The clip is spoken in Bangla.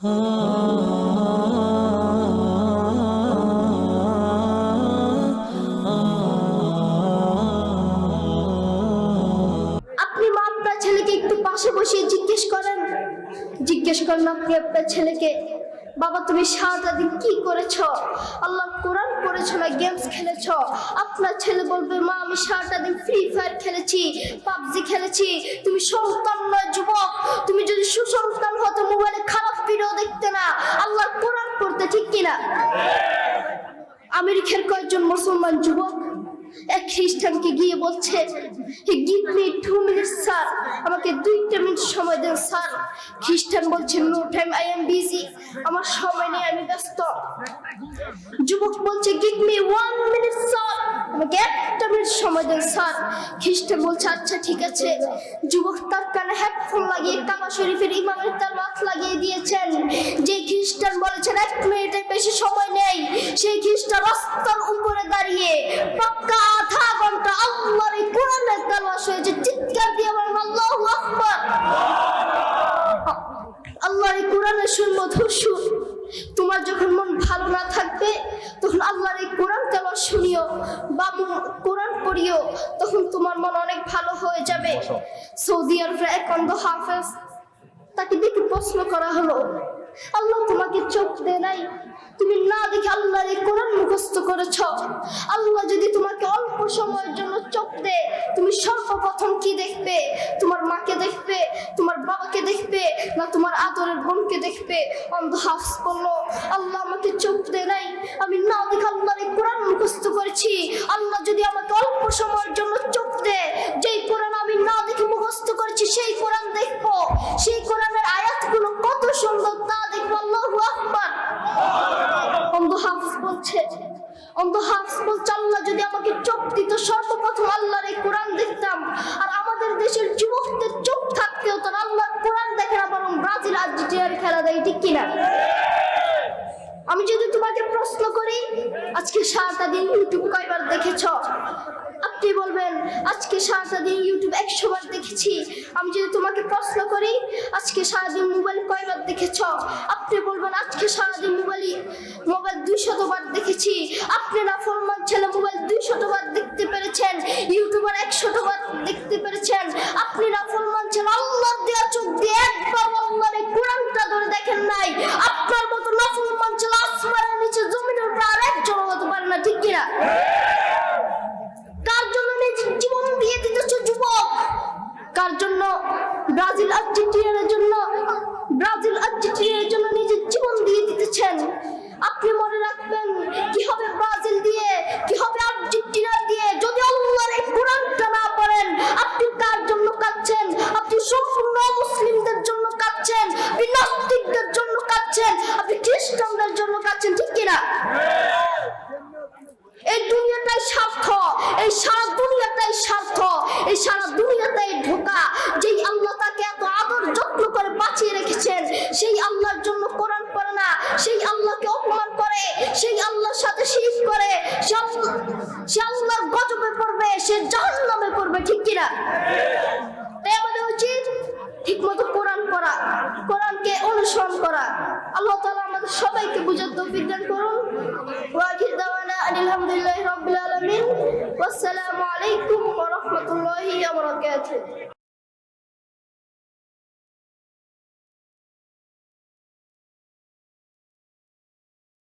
পাশে বসিয়ে জিজ্ঞেস করেন। জিজ্ঞেস করেন, আপনি আপনার ছেলেকে, বাবা, তুমি সারাটা দিন কি করেছ? আল্লাহ কোরআন পড়েছ না গেমস খেলেছ? আপনার ছেলে বলবে, মা, আমি সারাটা দিন ফ্রি ফায়ার খেলেছি, পাবজি খেলেছি। তুমি সন্তান নয়, যুবক। তুমি যদি সুসন্তান হতো মোবাইলে খারাপ ভিডিও দেখতে না আল্লাহর কোরআন পড়তে ঠিক কিনা? আমেরিকার কয়েকজন মুসলমান যুবক এক খ্রিস্টানকে গিয়ে বলছে মি আমাকে দুইটা মিনিট সময় দেন স্যার খ্রিস্টান বলছে no time I am busy আমার সময় নেই, আমি ব্যস্ত. যুবক বলছে give me one minute sir আমাকে একটা মিনিট সময় দেন স্যার খ্রিস্টান বলছে আচ্ছা ঠিক আছে. যুবক তার কানে হেডফোন লাগিয়ে কাবা শরীফের ইমামের তার লাগিয়ে দিয়েছেন। যে খ্রিস্টান মিনিটের বেশি সময় নেই। সেই খ্রিস্টান রাস্তার উপরে দাঁড়িয়ে পাক্কা আধা ঘণ্টা আল্লাহর এই কোরআনের তালাশ হয়েছে চিৎকার দিয়ে বলেন আল্লাহু আকবার। আল্লাহর এই কোরআনের সুর মধুর সুর। তোমার যখন মন ভালো না থাকবে তখন আল্লাহর এই কোরআন তেলাওয়াত শুনিও বা কোরআন পড়িও তখন তোমার মন অনেক ভালো হয়ে যাবে। সৌদি আরবের এক অন্ধ হাফেজ তাকে দেখে প্রশ্ন করা হলো আল্লাহ তোমাকে চোখ দেয় নাই। তুমি না দেখে আল্লাহর এই কোরআন মুখস্থ করেছ। আল্লাহ যদি তোমাকে অল্প সময়ের জন্য চোখ দেয়, তুমি সর্বপ্রথম কি দেখবে? তোমার মাকে দেখবে, তোমার বাবাকে দেখবে, না তোমার আদরের বোনকে দেখবে? অন্ধ হাফস বলল, আল্লাহ আমাকে চোখ দেয় নাই। আমি না দেখে আল্লাহর এই কোরআন মুখস্থ করেছি। আল্লাহ যদি আমাকে অল্প সময়ের জন্য চোখ দেয় যেই কোরআন আমি না দেখে মুখস্থ করেছি সেই কোরআন দেখব সেই কোরআনের আয়াতগুলো কত সুন্দর তা দেখব আল্লাহু আকবার অন্ধ হাফস বলছে অন্ধ হাফস বলছে আল্লাহ যদি আমাকে চোখ দিত, সর্বপ্রথম আল্লাহর এই কোরআন দেখতাম। আর আমাদের দেশের যুবকদের চোখ থাকতে হতো আল্লাহর কোরআন দেখে না, বরং ব্রাজিল আর্জেন্টিনার খেলা দেয়, ঠিক কিনা? আমি যদি তোমাকে প্রশ্ন করি, আজকে সারাটা দিন ইউটিউব কয়বার দেখেছ? আপনি বলবেন, আজকে সারাটা দিন ইউটিউব একশো বার দেখেছি। আমি যদি তোমাকে প্রশ্ন করি, আজকে সারাদিন মোবাইল কয়বার দেখেছ? আপনি বলবেন, আজকে সারাদিন মোবাইল মোবাইল দুইশত বার দেখেছি। আপনি না ফরমান ছেলে, মোবাইল দুইশত বার দেখতে পেরেছেন। ইউটিউবার একশত বার দেখতে পেরেছেন। আপনি না ফরমান ছেলে, আল্লাহ দেওয়া চোখ দিয়ে একবার আল্লাহর এই কোরআনটা ধরে দেখেন নাই। আপনার মতো নাফরমান ছেলে, আসমানের নিচে, জমিনের উপর আর একজন হতে পারে না, ঠিক কিনা? কার জন্য নিজের জীবন দিয়ে দিতেছ যুবক? কার জন্য ব্রাজিল আর্জেন্টিনার জন্য ব্রাজিল আর্জেন্টিনার জন্য নিজের জীবন দিয়ে দিতেছেন আপনি মনে রাখবেন, কি হবে ব্রাজিল দিয়ে, কি হবে আর্জেন্টিনা দিয়ে? যদি আল্লাহর এই কোরআনটা না পড়েন, আপনি কার জন্য কাঁদছেন? আপনি সম্পূর্ণ মুসলিমদের জন্য কাঁদছেন আপনি নাস্তিকদের জন্য কাঁদছেন, আপনি খ্রিস্টানদের জন্য কাঁদছেন, ঠিক কিনা? এই দুনিয়াটাই স্বার্থ, এই সারা দুনিয়াটাই স্বার্থ, এই সারা দুনিয়াটাই ঢোকা যেই আল্লাহ তাকে এত আদর যত্ন করে বাঁচিয়ে রেখেছেন সেই আল্লাহর জন্য কোরআন পড়ে না সেই আল্লাহকে অপমান করে সেই আল্লাহর সাথে শিরিক করে সে আল্লাহ- সে আল্লাহর গজবে পড়বে সে জাহান্নামে পড়বে ঠিক কিনা তাই আমাদের উচিত ঠিকমতো কোরআন পড়া কোরআনকে অনুসরণ করা আল্লাহ তালা আমাদের সবাইকে বুঝার তৌফিক দান করুন। ওয়াখির দাওয়ানা আলহামদুলিল্লাহ রবিল আলমিন। আসসালামু আলাইকুম ওয়া আবরকাত